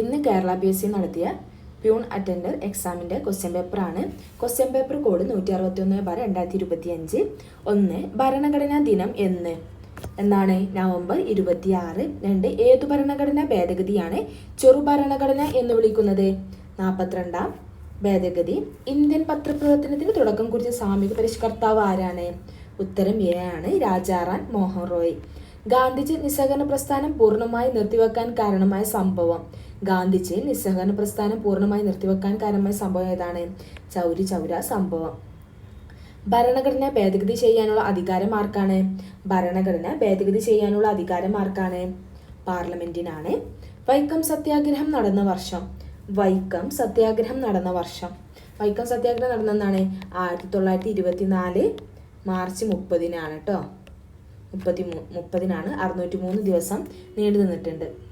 ഇന്ന് Kerala P S C നടത്തിയ peon attender എക്സാമിന്റെ ക്വസ്റ്റ്യൻ പേപ്പറാണ് ക്വസ്റ്റ്യൻ പേപ്പർ കോഡ് നൂറ്റി അറുപത്തി ഒന്ന് ബാർ രണ്ടായിരത്തി ഇരുപത്തി അഞ്ച് ഒന്ന് ഭരണഘടനാ ദിനം എന്ന്. എന്നാണ് നവംബർ ഇരുപത്തി ആറ് രണ്ട് ഏതു ഭരണഘടനാ ഭേദഗതിയാണ് ചെറു ഭരണഘടന എന്ന് വിളിക്കുന്നത്? നാൽപ്പത്തിരണ്ടാം ഭേദഗതി. ഇന്ത്യൻ പത്രപ്രവർത്തനത്തിന് തുടക്കം കുറിച്ച സാമൂഹിക പരിഷ്കർത്താവ് ആരാണ്? ഉത്തരം എ ആണ് രാജാറാൻ മോഹൻ റോയ് ഗാന്ധിജി നിസ്സഹകരണ പ്രസ്ഥാനം പൂർണമായി നിർത്തിവെക്കാൻ കാരണമായ സംഭവം. ഗാന്ധിജി നിസ്സഹകരണ പ്രസ്ഥാനം പൂർണമായി നിർത്തിവെക്കാൻ കാരണമായ സംഭവം ഏതാണ്? ചൗരി ചൗര സംഭവം. ഭരണഘടന ഭേദഗതി ചെയ്യാനുള്ള അധികാരം ആർക്കാണ്? ഭരണഘടന ഭേദഗതി ചെയ്യാനുള്ള അധികാരം ആർക്കാണ്? പാർലമെന്റിനാണ്. വൈക്കം സത്യാഗ്രഹം നടന്ന വർഷം. വൈക്കം സത്യാഗ്രഹം നടന്ന വർഷം. വൈക്കം സത്യാഗ്രഹം നടന്നെന്നാണ് ആയിരത്തി തൊള്ളായിരത്തി ഇരുപത്തി നാല് മാർച്ച് മുപ്പതിനാണ് കേട്ടോ മുപ്പത്തി മൂ മുപ്പതിനാണ് അറുന്നൂറ്റി മൂന്ന് ദിവസം നീണ്ടു നിന്നിട്ടുണ്ട്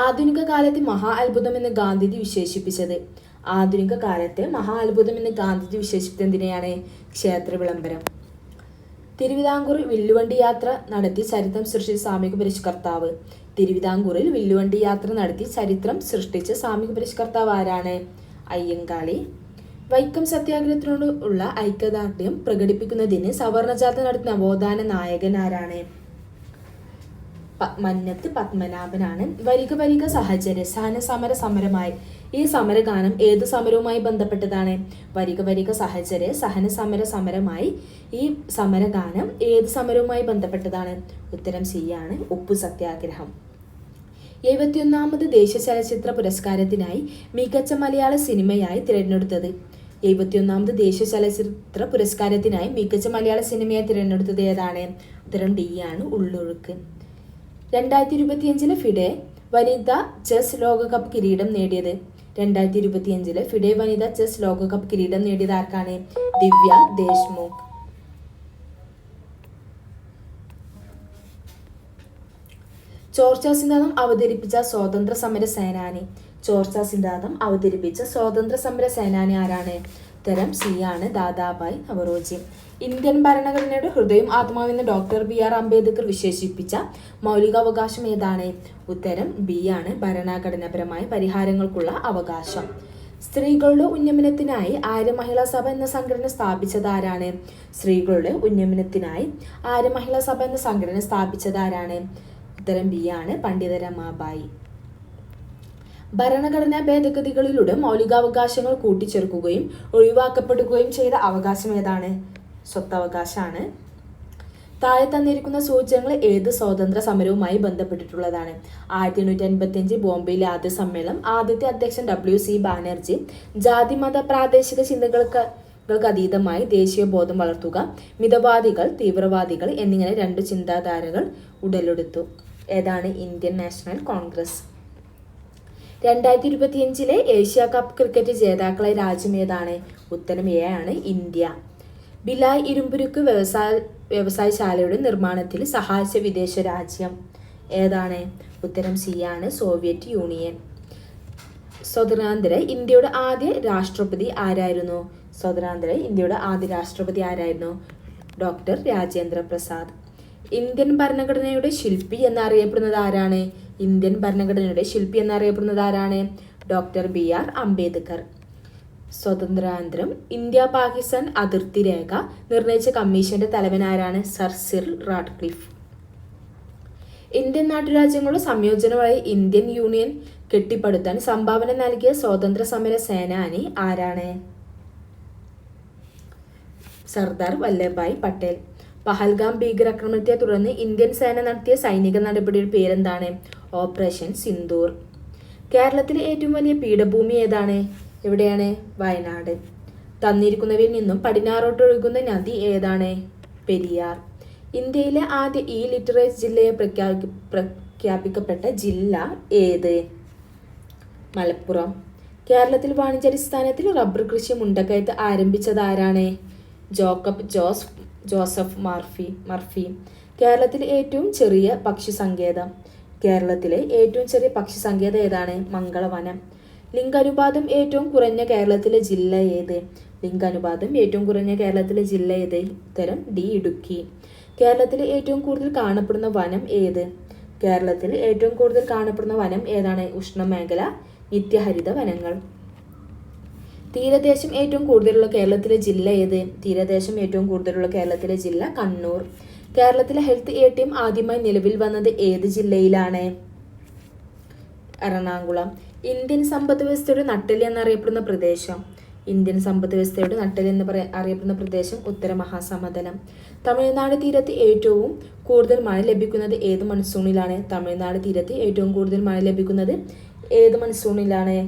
ആധുനിക കാലത്തെ മഹാ അത്ഭുതം എന്ന് ഗാന്ധിജി വിശേഷിപ്പിച്ചത്. ആധുനിക കാലത്തെ മഹാ അത്ഭുതം എന്ന് ഗാന്ധിജി വിശേഷിപ്പിച്ചത് എന്തിനെയാണ്? ക്ഷേത്ര വിളംബരം. തിരുവിതാംകൂറിൽ വില്ലുവണ്ടി യാത്ര നടത്തി ചരിത്രം സൃഷ്ടിച്ച സാമൂഹിക പരിഷ്കർത്താവ്. തിരുവിതാംകൂറിൽ വില്ലുവണ്ടി യാത്ര നടത്തി ചരിത്രം സൃഷ്ടിച്ച സാമൂഹിക പരിഷ്കർത്താവ് ആരാണ്? അയ്യങ്കാളി. വൈക്കം സത്യാഗ്രഹത്തിനോടുള്ള ഐക്യദാർഢ്യം പ്രകടിപ്പിക്കുന്നതിന് സവർണജാഥ നടത്തുന്ന നവോത്ഥാന നായകൻ ആരാണ്? മന്നത്ത് പത്മനാഭനാണ്. വരിക വരിക സഹചര്യ സഹന സമര സമരമായി. ഈ സമരഗാനം ഏത് സമരവുമായി ബന്ധപ്പെട്ടതാണ്? വരിക വരിക സഹചര്യ സഹന സമര സമരമായി. ഈ സമരഗാനം ഏത് സമരവുമായി ബന്ധപ്പെട്ടതാണ്? ഉത്തരം സി ആണ്. ഉപ്പു സത്യാഗ്രഹം. എഴുപത്തിയൊന്നാമത് ദേശീയ ചലച്ചിത്ര പുരസ്കാരത്തിനായി മികച്ച മലയാള സിനിമയായി തിരഞ്ഞെടുത്തത്. എഴുപത്തിയൊന്നാമത് ദേശീയ ചലച്ചിത്ര പുരസ്കാരത്തിനായി മികച്ച മലയാള സിനിമയായി തിരഞ്ഞെടുത്തത് ഏതാണ്? ഉത്തരം ഡി ആണ്. ഉള്ളൊഴുക്ക്. രണ്ടായിരത്തി ഇരുപത്തിയഞ്ചിലെ ഫിഡെ വനിതാ ചെസ് ലോകകപ്പ് കിരീടം നേടിയത്. രണ്ടായിരത്തി ഇരുപത്തിയഞ്ചിലെ ഫിഡെ വനിതാ ചെസ് ലോകകപ്പ് കിരീടം നേടിയത് ആർക്കാണ്? ദിവ്യ ദേശ്മുഖ്. ചോർച്ച സിദ്ധാന്തം അവതരിപ്പിച്ച സ്വാതന്ത്ര്യ സമര സേനാനി. ചോർച്ച സിദ്ധാന്തം അവതരിപ്പിച്ച സ്വാതന്ത്ര്യ സമര സേനാനി ആരാണ്? ഉത്തരം സി ആണ് ദാദാബായ് നവറോജി ഇന്ത്യൻ ഭരണഘടനയുടെ ഹൃദയം ആത്മാവെന്ന് ഡോക്ടർ ബി ആർ അംബേദ്കർ വിശേഷിപ്പിച്ച മൗലികാവകാശം ഏതാണ്? ഉത്തരം ബി ആണ് ഭരണഘടനാപരമായ പരിഹാരങ്ങൾക്കുള്ള അവകാശം. സ്ത്രീകളുടെ ഉന്നമനത്തിനായി ആര്യ മഹിളാ സഭ എന്ന സംഘടന സ്ഥാപിച്ചതാരാണ്? സ്ത്രീകളുടെ ഉന്നമനത്തിനായി ആര്യ മഹിളാ സഭ എന്ന സംഘടന സ്ഥാപിച്ചതാരാണ്? ഉത്തരം ബി ആണ് പണ്ഡിത രമാബായി ഭരണഘടനാ ഭേദഗതികളിലൂടെ മൗലികാവകാശങ്ങൾ കൂട്ടിച്ചേർക്കുകയും ഒഴിവാക്കപ്പെടുകയും ചെയ്ത അവകാശം ഏതാണ്? സ്വത്തവകാശമാണ് താഴെ തന്നിരിക്കുന്ന സൂചനകൾ ഏത് സ്വാതന്ത്ര്യ സമരവുമായി ബന്ധപ്പെട്ടിട്ടുള്ളതാണ്. ആയിരത്തി എണ്ണൂറ്റി അൻപത്തി അഞ്ച് ബോംബെയിലെ ആദ്യ സമ്മേളനം ആദ്യത്തെ അധ്യക്ഷൻ ഡബ്ല്യു സി ബാനർജി ജാതി മത പ്രാദേശിക ചിന്തകൾക്ക് ൾക്ക് അതീതമായി ദേശീയ ബോധം വളർത്തുക മിതവാദികൾ തീവ്രവാദികൾ എന്നിങ്ങനെ രണ്ട് ചിന്താധാരകൾ ഉടലെടുത്തു. ഏതാണ്? Indian national congress. രണ്ടായിരത്തി ഇരുപത്തിയഞ്ചിലെ ഏഷ്യ കപ്പ് ക്രിക്കറ്റ് ജേതാക്കളായ രാജ്യം ഏതാണ്? ഉത്തരം എ ആണ് ഇന്ത്യ. ബിലായ് ഇരുമ്പുരുക്ക് വ്യവസായ വ്യവസായശാലയുടെ നിർമ്മാണത്തിൽ സഹായിച്ച വിദേശ രാജ്യം ഏതാണ്? ഉത്തരം സി ആണ് സോവിയറ്റ് യൂണിയൻ. സ്വതന്ത്രാന്തര ഇന്ത്യയുടെ ആദ്യ രാഷ്ട്രപതി ആരായിരുന്നു? സ്വതന്ത്രാന്തര ഇന്ത്യയുടെ ആദ്യ രാഷ്ട്രപതി ആരായിരുന്നു? ഡോക്ടർ രാജേന്ദ്ര പ്രസാദ്. ഇന്ത്യൻ ഭരണഘടനയുടെ ശില്പി എന്നറിയപ്പെടുന്നത് ആരാണ്? ഇന്ത്യൻ ഭരണഘടനയുടെ ശില്പി എന്നറിയപ്പെടുന്നത് ആരാണ്? Doctor B R Ambedkar. സ്വതന്ത്രാനന്തരം India Pakistan അതിർത്തി രേഖ നിർണയിച്ച കമ്മീഷന്റെ തലവൻ ആരാണ്? Sir sir Radcliffe. ഇന്ത്യൻ നാട്ടുരാജ്യങ്ങളുടെ സംയോജനമായി ഇന്ത്യൻ യൂണിയൻ കെട്ടിപ്പടുത്താൻ സംഭാവന നൽകിയ സ്വാതന്ത്ര്യ സമര സേനാനി ആരാണ്? സർദാർ വല്ലഭായ് പട്ടേൽ. പഹൽഗാം ഭീകരാക്രമണത്തെ തുടർന്ന് ഇന്ത്യൻ സേന നടത്തിയ സൈനിക നടപടിയുടെ പേരെന്താണ്? ഓപ്പറേഷൻ സിന്ദൂർ. കേരളത്തിലെ ഏറ്റവും വലിയ പീഠഭൂമി ഏതാണ്? എവിടെയാണ്? വയനാട്. തന്നിരിക്കുന്നവയിൽ നിന്നും പടിഞ്ഞാറോട്ട് ഒഴുകുന്ന നദി ഏതാണ്? പെരിയാർ. ഇന്ത്യയിലെ ആദ്യ ഇ ലിറ്ററേറ്റ് ജില്ലയെ പ്രഖ്യാപി പ്രഖ്യാപിക്കപ്പെട്ട ജില്ല ഏത്? മലപ്പുറം. കേരളത്തിൽ വാണിജ്യാടിസ്ഥാനത്തിൽ റബ്ബർ കൃഷി മുണ്ടക്കയത്ത് ആരംഭിച്ചത് ആരാണ്? Jacob Jose Joseph Murphy Murphy. കേരളത്തിലെ ഏറ്റവും ചെറിയ പക്ഷി സങ്കേതം കേരളത്തിലെ ഏറ്റവും ചെറിയ പക്ഷി സങ്കേതം ഏതാണ്? മംഗളവനം. ലിംഗാനുപാതം ഏറ്റവും കുറഞ്ഞ കേരളത്തിലെ ജില്ല ഏത്? ലിംഗാനുപാതം ഏറ്റവും കുറഞ്ഞ കേരളത്തിലെ ജില്ല ഏത്? ഉത്തരം ഡി ഇടുക്കി. കേരളത്തിലെ ഏറ്റവും കൂടുതൽ കാണപ്പെടുന്ന വനം ഏത്? കേരളത്തിൽ ഏറ്റവും കൂടുതൽ കാണപ്പെടുന്ന വനം ഏതാണ്? ഉഷ്ണമേഖല നിത്യഹരിത വനങ്ങൾ. തീരദേശം ഏറ്റവും കൂടുതലുള്ള കേരളത്തിലെ ജില്ല ഏത്? തീരദേശം ഏറ്റവും കൂടുതലുള്ള കേരളത്തിലെ ജില്ല കണ്ണൂർ. കേരളത്തിലെ ഹെൽത്ത് എ ടി എം ആദ്യമായി നിലവിൽ വന്നത് ഏത് ജില്ലയിലാണ്? എറണാകുളം. ഇന്ത്യൻ സമ്പദ് വ്യവസ്ഥയുടെ നട്ടൽ എന്നറിയപ്പെടുന്ന പ്രദേശം. ഇന്ത്യൻ സമ്പദ് വ്യവസ്ഥയുടെ നട്ടൽ എന്ന് പറയ അറിയപ്പെടുന്ന പ്രദേശം ഉത്തര മഹാസമതലം തമിഴ്നാട് തീരത്ത് ഏറ്റവും കൂടുതൽ മഴ ലഭിക്കുന്നത് ഏത് മൺസൂണിലാണ്? തമിഴ്നാട് തീരത്ത് ഏറ്റവും കൂടുതൽ മഴ ലഭിക്കുന്നത് ഏത് മൺസൂണിലാണ്?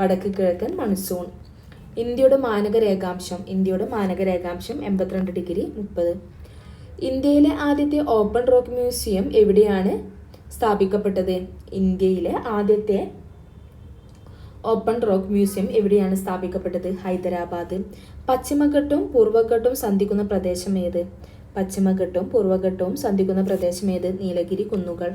വടക്ക് കിഴക്കൻ മൺസൂൺ. ഇന്ത്യയുടെ മാനക രേഖാംശം ഇന്ത്യയുടെ മാനക രേഖാംശം എൺപത്തിരണ്ട് ഡിഗ്രി മുപ്പത്. ഇന്ത്യയിലെ ആദ്യത്തെ ഓപ്പൺ റോക്ക് മ്യൂസിയം എവിടെയാണ് സ്ഥാപിക്കപ്പെട്ടത്? ഇന്ത്യയിലെ ആദ്യത്തെ ഓപ്പൺ റോക്ക് മ്യൂസിയം എവിടെയാണ് സ്ഥാപിക്കപ്പെട്ടത്? ഹൈദരാബാദ്. പശ്ചിമഘട്ടവും പൂർവഘട്ടവും സന്ധിക്കുന്ന പ്രദേശം ഏത്? പശ്ചിമഘട്ടവും പൂർവഘട്ടവും സന്ധിക്കുന്ന പ്രദേശം ഏത്? നീലഗിരി കുന്നുകൾ.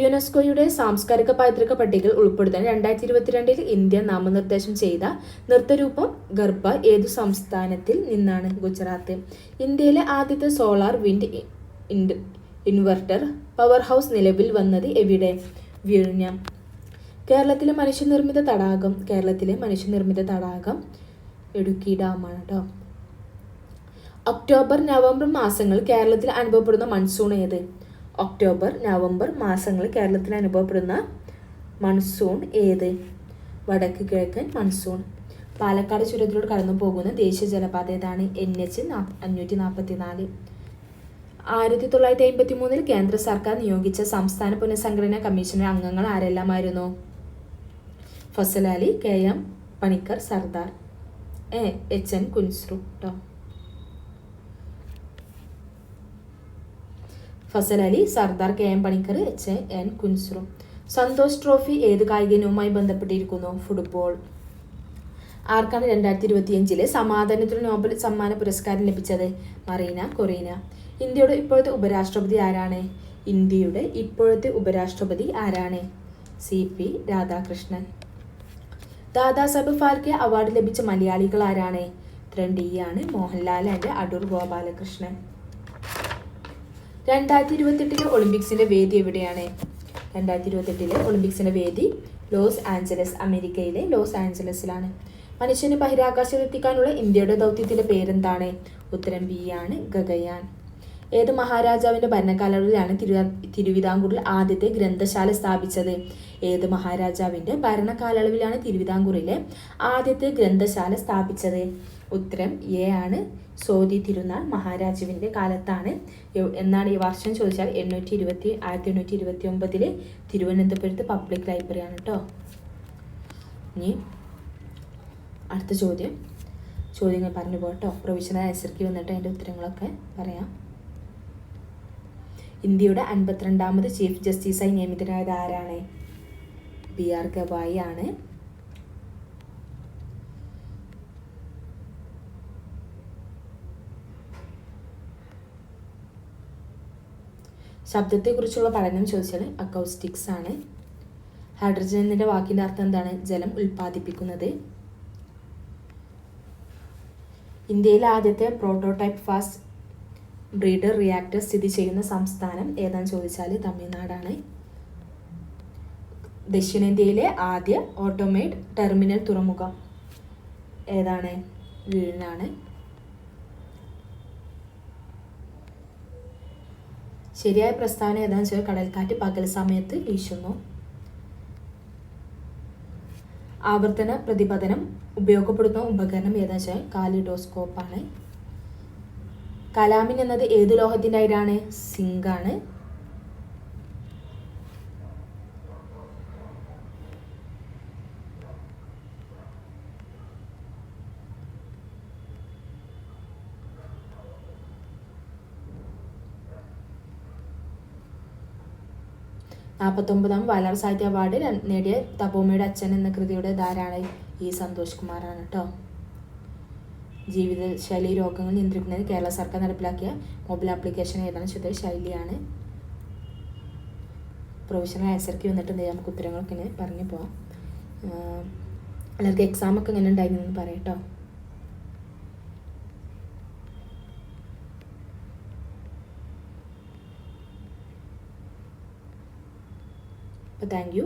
യുനെസ്കോയുടെ സാംസ്കാരിക പൈതൃക പട്ടികയിൽ ഉൾപ്പെടുത്താൻ രണ്ടായിരത്തി ഇരുപത്തിരണ്ടിൽ ഇന്ത്യ നാമനിർദ്ദേശം ചെയ്ത നൃത്തരൂപം ഗർഭ ഏതു സംസ്ഥാനത്തിൽ നിന്നാണ് ഗുജറാത്ത്? ഇന്ത്യയിലെ ആദ്യത്തെ solar wind inverter power house നിലവിൽ വന്നത് എവിടെ? വിഴിഞ്ഞ. കേരളത്തിലെ മനുഷ്യനിർമ്മിത തടാകം കേരളത്തിലെ മനുഷ്യനിർമ്മിത തടാകം ഇടുക്കി ഡാമാണ് കേട്ടോ ഒക്ടോബർ നവംബർ മാസങ്ങൾ കേരളത്തിൽ അനുഭവപ്പെടുന്ന മൺസൂൺ ഏത്? ഒക്ടോബർ നവംബർ മാസങ്ങൾ കേരളത്തിൽ അനുഭവപ്പെടുന്ന മൺസൂൺ ഏത്? വടക്ക് കിഴക്കൻ മൺസൂൺ പാലക്കാട് ചുരത്തിലൂടെ കടന്നു പോകുന്ന ദേശീയ ജലപാത ഏതാണ്? എൻ എച്ച് അഞ്ഞൂറ്റി നാൽപ്പത്തി നാല് ആയിരത്തി തൊള്ളായിരത്തി അമ്പത്തി മൂന്നിൽ കേന്ദ്ര സർക്കാർ നിയോഗിച്ച സംസ്ഥാന പുനഃസംഘടനാ കമ്മീഷന്റെ അംഗങ്ങൾ ആരെല്ലാമായിരുന്നു? Fazal Ali K M Panikkar Sardar. A H N Kunzru കേട്ടോ Fazal Ali Sardar K M Panikkar H N Kunzru Santosh trophy ഏത് കായിക ഇനവുമായി ബന്ധപ്പെട്ടിരിക്കുന്നു? ഫുട്ബോൾ. ആർക്കാണ് രണ്ടായിരത്തി ഇരുപത്തിയഞ്ചിലെ സമാധാനത്തിന് നോബൽ സമ്മാന പുരസ്കാരം ലഭിച്ചത്? Marina Corina. ഇന്ത്യയുടെ ഇപ്പോഴത്തെ ഉപരാഷ്ട്രപതി ആരാണ്? ഇന്ത്യയുടെ ഇപ്പോഴത്തെ ഉപരാഷ്ട്രപതി ആരാണ്? C P Radhakrishnan. Dadasaheb Phalke award ലഭിച്ച മലയാളികൾ ആരാണ്? ത്രണ്ടിയാണ് മോഹൻലാൽ ആൻഡ് അടൂർ ഗോപാലകൃഷ്ണൻ. രണ്ടായിരത്തി ഇരുപത്തെട്ടിലെ ഒളിമ്പിക്സിന്റെ വേദി എവിടെയാണ്? രണ്ടായിരത്തി ഇരുപത്തെട്ടിലെ ഒളിമ്പിക്സിന്റെ വേദി ലോസ് ആഞ്ചലസ് അമേരിക്കയിലെ ലോസ് ആഞ്ചലസിലാണ്. മനുഷ്യനെ ബഹിരാകാശത്തിൽ എത്തിക്കാനുള്ള ഇന്ത്യയുടെ ദൗത്യത്തിന്റെ പേരെന്താണ്? ഉത്തരം ബി ആണ് ഗഗയാൻ. ഏത് മഹാരാജാവിന്റെ ഭരണകാലയളവിലാണ് തിരു തിരുവിതാംകൂറിൽ ആദ്യത്തെ ഗ്രന്ഥശാല സ്ഥാപിച്ചത്? ഏത് മഹാരാജാവിന്റെ ഭരണകാലയളവിലാണ് തിരുവിതാംകൂറിലെ ആദ്യത്തെ ഗ്രന്ഥശാല സ്ഥാപിച്ചത്? ഉത്തരം എ ആണ്. സോതി തിരുനാൾ മഹാരാജാവിന്റെ കാലത്താണ്. എന്നാണ് ഈ വർഷം ചോദിച്ചാൽ എണ്ണൂറ്റി ഇരുപത്തി ആയിരത്തി എണ്ണൂറ്റി ഇരുപത്തി ഒമ്പതിൽ തിരുവനന്തപുരത്ത് പബ്ലിക് ലൈബ്രറിയാണ് കേട്ടോ ഇനി അടുത്ത ചോദ്യം. ചോദ്യങ്ങൾ പറഞ്ഞു പോട്ടോ പ്രൊവിഷണൽ ആൻസർക്ക് വന്നിട്ട് അതിന്റെ ഉത്തരങ്ങളൊക്കെ പറയാം. ഇന്ത്യയുടെ അൻപത്തിരണ്ടാമത് ചീഫ് ജസ്റ്റിസായി നിയമിതനായത് ആരാണ്? ബി ആർ ഗവായി ആണ്. ശബ്ദത്തെക്കുറിച്ചുള്ള പഠനം ചോദിച്ചാൽ അക്കൗസ്റ്റിക്സ് ആണ്. ഹൈഡ്രജൻ എന്നതിന്റെ വാക്കിന്റെ അർത്ഥം എന്താണ്? ജലം ഉൽപ്പാദിപ്പിക്കുന്നത്. ഇന്ത്യയിലെ ആദ്യത്തെ പ്രോട്ടോടൈപ്പ് ഫാസ്റ്റ് ബ്രീഡർ റിയാക്ടർ സ്ഥിതി ചെയ്യുന്ന സംസ്ഥാനം ഏതാന്ന് ചോദിച്ചാൽ തമിഴ്നാടാണ്. ദക്ഷിണേന്ത്യയിലെ ആദ്യ ഓട്ടോമേഡ് ടെർമിനൽ തുറമുഖം ഏതാണ്? വീടിനാണ്. ശരിയായ പ്രസ്ഥാനം ഏതാണെന്ന് വെച്ചാൽ കടൽക്കാറ്റ് പകൽ സമയത്ത് വീശുന്നു. ആവർത്തന പ്രതിപതനം ഉപയോഗപ്പെടുത്തുന്ന ഉപകരണം ഏതാണെന്ന് വെച്ചാൽ കാലിഡോസ്കോപ്പാണ്. കലാമിൻ എന്നത് ഏത് ലോഹത്തിന്റെ അയിരാണ് സിങ്കാണ്. നാൽപ്പത്തൊമ്പതാം വയലാർ സാഹിത്യ അവാർഡ് നേടിയ തപോമയുടെ അച്ഛൻ എന്ന കൃതിയുടെ ധാരാണ് ഈ സന്തോഷ് കുമാറാണ് കേട്ടോ. ജീവിതശൈലി രോഗങ്ങൾ നിയന്ത്രിക്കുന്നതിന് കേരള സർക്കാർ നടപ്പിലാക്കിയ മൊബൈൽ ആപ്ലിക്കേഷൻ ഏതാണ്? ശുദ്ധ ശൈലിയാണ്. പ്രൊവിഷണൽ ആൻസർക്ക് വന്നിട്ട് എന്തെയ്യാം നമുക്ക് ഉത്തരങ്ങളൊക്കെ ഇങ്ങനെ പറഞ്ഞു പോവാം. എല്ലാവർക്കും എക്സാമൊക്കെ എങ്ങനെ ഉണ്ടായിരുന്നു പറയട്ടോ അപ്പോൾ താങ്ക് യു